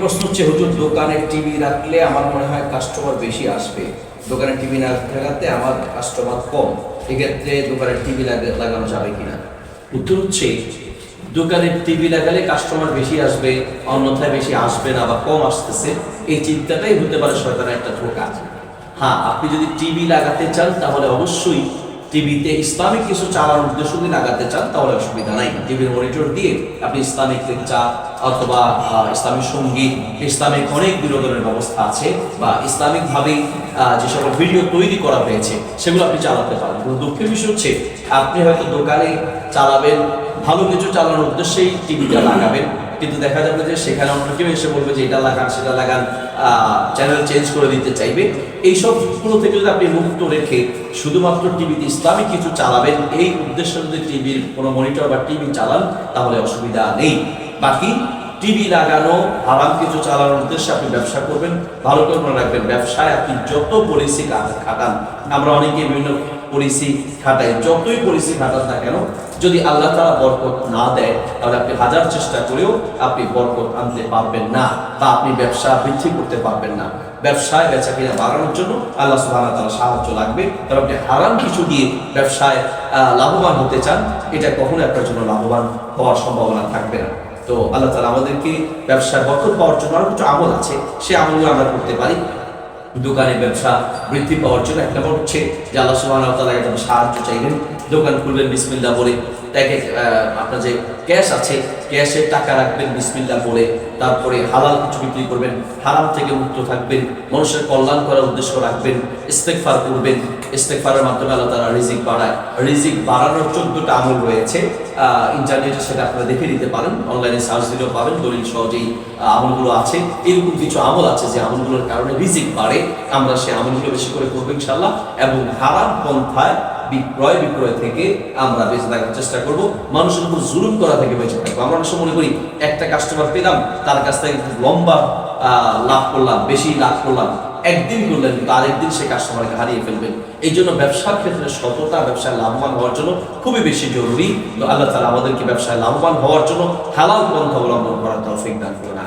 প্রশ্ন হচ্ছে, হুজুর, দোকানে টিভি রাখলে আমার মনে হয় কাস্টমার বেশি আসবে। দোকানে টিভি না লাগাতে আমার কাস্টমার কম। এক্ষেত্রে দোকানে টিভি লাগানো যাবে কিনা? উত্তর হচ্ছে, দোকানে টিভি লাগালে কাস্টমার বেশি আসবে, অন্যথায় বেশি আসবে না বা কম আসতেছে। এই চিন্তাটাই হতে পারে শয়তানের একটা ধোকা। হ্যাঁ আপনি যদি টিভি লাগাতে চান, তাহলে অবশ্যই টিভিতে ইসলামিক কিছু চালানোর উদ্দেশ্য দিয়ে লাগাতে চান, তাহলে অসুবিধা নাই। টিভির মনিটর দিয়ে আপনি ইসলামিক লেকচার অথবা ইসলামিক সংগীত, ইসলামিক অনেক বিনোদনের ব্যবস্থা আছে বা ইসলামিকভাবেই যে সকল ভিডিও তৈরি করা হয়েছে, সেগুলো আপনি চালাতে পারেন। দুঃখের বিষয় হচ্ছে, আপনি হয়তো দোকানে চালাবেন ভালো কিছু চালানোর উদ্দেশ্যেই টিভিটা লাগাবেন, কিন্তু দেখা যাবে যে সেখানে অন্য কেউ এসে বলবে যে এটা লাগান, সেটা লাগান চ্যানেল চেঞ্জ করে দিতে চাইবে। এইসবগুলো থেকে যদি আপনি মুক্ত রেখে শুধুমাত্র টিভিতে ইসলামিক কিছু চালাবেন, এই উদ্দেশ্যে যদি টিভির কোনো মনিটর বা টিভি চালান, তাহলে অসুবিধা নেই। বাকি, টিভি লাগানো, হারাম কিছু চালানোর উদ্দেশ্যে আপনি ব্যবসা করবেন, ভালো করে মনে রাখবেন, ব্যবসায় আপনি যত পলিসি খাটান আমরা অনেকে বিভিন্ন পলিসি খাটাই যতই পলিসি খাটান না কেন, যদি আল্লাহ তারা বরকত না দেয়, তাহলে আপনি হাজার চেষ্টা করেও আপনি বরকত আনতে পারবেন না বা আপনি ব্যবসা বৃদ্ধি করতে পারবেন না। ব্যবসায় বেচা কিনা বাড়ানোর জন্য আল্লাহ ওয়া তাআলা সাহায্য লাগবে। তবে আপনি হারাম কিছু দিয়ে ব্যবসায় লাভবান হতে চান, এটা কখনো আপনার জন্য লাভবান হওয়ার সম্ভাবনা থাকবে না। তো আল্লাহ তালা আমাদেরকে ব্যবসায় বরকত পাওয়ার জন্য আরও কিছু আমল আছে, সে আমলগুলো আমরা করতে পারি। দোকানে ব্যবসা বৃদ্ধি পাওয়ার জন্য এক নম্বর যে আল্লাহ সুবাহ তালা সাহায্য চাইবেন দোকান খুলবেন, বিসমিল্লাহ বলে। তাকে আপনার যে ক্যাশ আছে, ক্যাশে টাকা রাখবেন, বিসমিল্লাহ বলে। তারপরে হালাল কিছু বিক্রি করবেন, হারাম থেকে মুক্ত থাকবেন, মানুষের কল্যাণ করার উদ্দেশ্য রাখবেন ইস্তেকফার করবেন। ইস্তেকফারের মাধ্যমে আল্লাহ তারা রিজিক বাড়ায়। রিজিক বাড়ানোর চোদ্দটা আমল রয়েছে। ইন্টারনেটে সেটা আপনারা দেখে নিতে পারেন। অনলাইনে সার্চ দিলেও পাবেন, দলিল সহজেই আমলগুলো আছে। এরকম কিছু আমল আছে যে আমলগুলোর কারণে রিজিক বাড়ে। আমরা সেই আমলগুলো বেশি করে করব ইনশাল্লাহ এবং হারাম পন্থায় বিক্রয় বিক্রয় থেকে আমরা বেঁচে থাকার চেষ্টা করব, মানুষের উপর জুলুম করা থেকে বেঁচে থাকব। আমরা অনেক মনে করি, একটা কাস্টমার পেলাম, তার কাছ থেকে লম্বা লাভ করলাম, বেশি লাভ করলাম। একদিন করলেন, কিন্তু আরেকদিন সে কাস্টমারকে হারিয়ে ফেলবেন। এই জন্য ব্যবসার ক্ষেত্রে সততা, ব্যবসায় লাভবান হওয়ার জন্য খুবই বেশি জরুরি। তো আল্লাহ তালা আমাদেরকে ব্যবসায় লাভবান হওয়ার জন্য হালাল পন্থা অবলম্বন করার তৌফিক দান করুন।